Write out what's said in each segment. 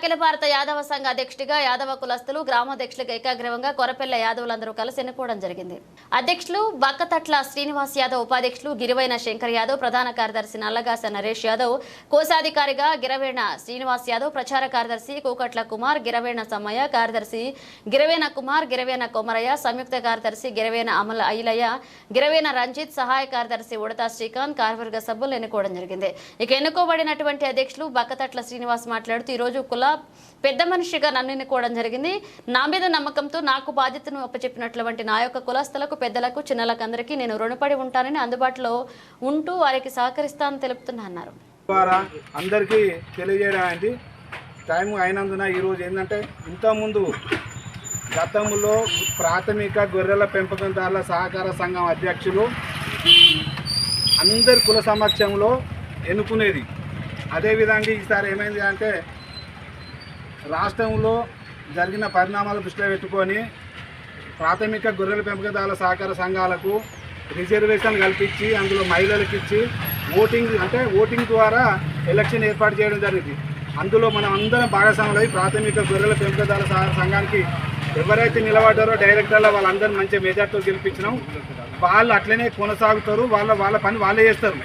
అఖిల భారత యాదవ సంఘ అధ్యక్షుడిగా యాదవ కులస్తులు గ్రామాధ్యక్షులకు ఏకాగ్రవంగా కొరపెల్ల యాదవులందరూ కలిసి ఎన్నుకోవడం జరిగింది. అధ్యక్షులు బక్కతట్ల శ్రీనివాస్ యాదవ్ ఉపాధ్యక్షులు గిరివైన శంకర్ యాదవ్ ప్రధాన కార్యదర్శి నల్లగాస నరేష్ యాదవ్ కోశాధికారిగా గిరవేణ శ్రీనివాస్ యాదవ్ ప్రచార కార్యదర్శి కూకట్ల కుమార్ గిరవేణ సమ్మయ్య కార్యదర్శి గిరవేణ కుమార్ గిరవేణ కొమరయ్య సంయుక్త కార్యదర్శి గిరవేణ అమల ఐలయ్య గిరవేణ రంజిత్ సహాయ కార్యదర్శి ఉడతా శ్రీకాంత్ కార్యవర్గ సభ్యులు ఎన్నుకోవడం జరిగింది. ఇక ఎన్నుకోబడినటువంటి అధ్యక్షులు బక్కతట్ల శ్రీనివాస్ మాట్లాడుతూ ఈరోజు కుల పెద్ద మనిషిగా నన్ను ఎన్నుకోవడం జరిగింది. నా మీద నమ్మకంతో నాకు బాధ్యతను అప్పచెప్పినటువంటి నా యొక్క కులస్తులకు పెద్దలకు చిన్నలకు అందరికీ నేను రుణపడి ఉంటానని అందుబాటులో ఉంటూ వారికి సహకరిస్తానని తెలుపుతున్నా అన్నారు. ద్వారా అందరికీ తెలియజేయడానికి టైం అయినందున ఈరోజు ఏంటంటే ఇంతకుముందు గతంలో ప్రాథమిక గొర్రెల పెంపకందారుల సహకార సంఘం అధ్యక్షులు అందరి కుల సమక్షంలో ఎన్నుకునేది. అదేవిధంగా ఈసారి ఏమైంది అంటే రాష్ట్రంలో జరిగిన పరిణామాలు దృష్టిలో పెట్టుకొని ప్రాథమిక గొర్రెల పెంపకదారుల సహకార సంఘాలకు రిజర్వేషన్ కల్పించి అందులో మహిళలకు ఇచ్చి ఓటింగ్ అంటే ఓటింగ్ ద్వారా ఎలక్షన్ ఏర్పాటు చేయడం జరిగింది. అందులో మనం అందరం భాగస్వాములై ప్రాథమిక గొర్రెల పెంపకదారుల సహకార సంఘానికి ఎవరైతే నిలబడ్డారో డైరెక్టర్లో వాళ్ళందరూ మంచి మెజార్టీతో గెలిపించినాం. వాళ్ళు అట్లనే కొనసాగుతారు. వాళ్ళ వాళ్ళ పని వాళ్ళే చేస్తారు.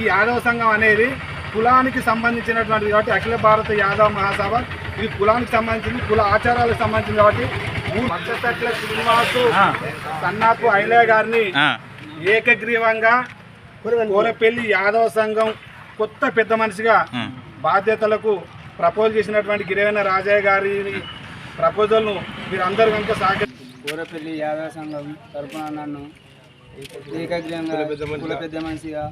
ఈ యాదవ సంఘం అనేది కులానికి సంబంధించినటువంటి కాబట్టి అఖిల భారత యాదవ మహాసభ. ఇది కులానికి సంబంధించింది కుల ఆచారాలకు సంబంధించింది కాబట్టి మత్స్యతట్ల శ్రీనివాసు సన్నాపు ఐలయ్య గారిని ఏకగ్రీవంగా కోరపల్లి యాదవ సంఘం కొత్త పెద్ద మనిషిగా బాధ్యతలకు ప్రపోజ్ చేసినటువంటి గిరివేణ రాజయ్య గారి ప్రపోజల్ను మీరు అందరూ కనుక సహకరి కూరపల్లి యాదవ సంఘం తరపున నన్ను ఏకగ్రీయంగా కుల పెద్ద మనిషిగా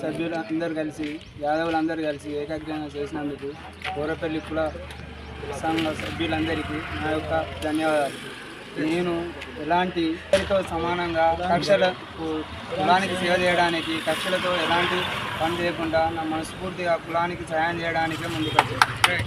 సభ్యులు అందరు కలిసి యాదవులందరూ కలిసి ఏకగ్రీయంగా చేసినందుకు కూరపల్లి కుల సంఘ సభ్యులందరికీ నా యొక్క ధన్యవాదాలు. నేను ఎలాంటి అందరితో సమానంగా కక్షలకు కులానికి సేవ చేయడానికి కక్షలతో ఎలాంటి పని చేయకుండా నా మనస్ఫూర్తిగా కులానికి సహాయం చేయడానికే ముందుకు వచ్చాను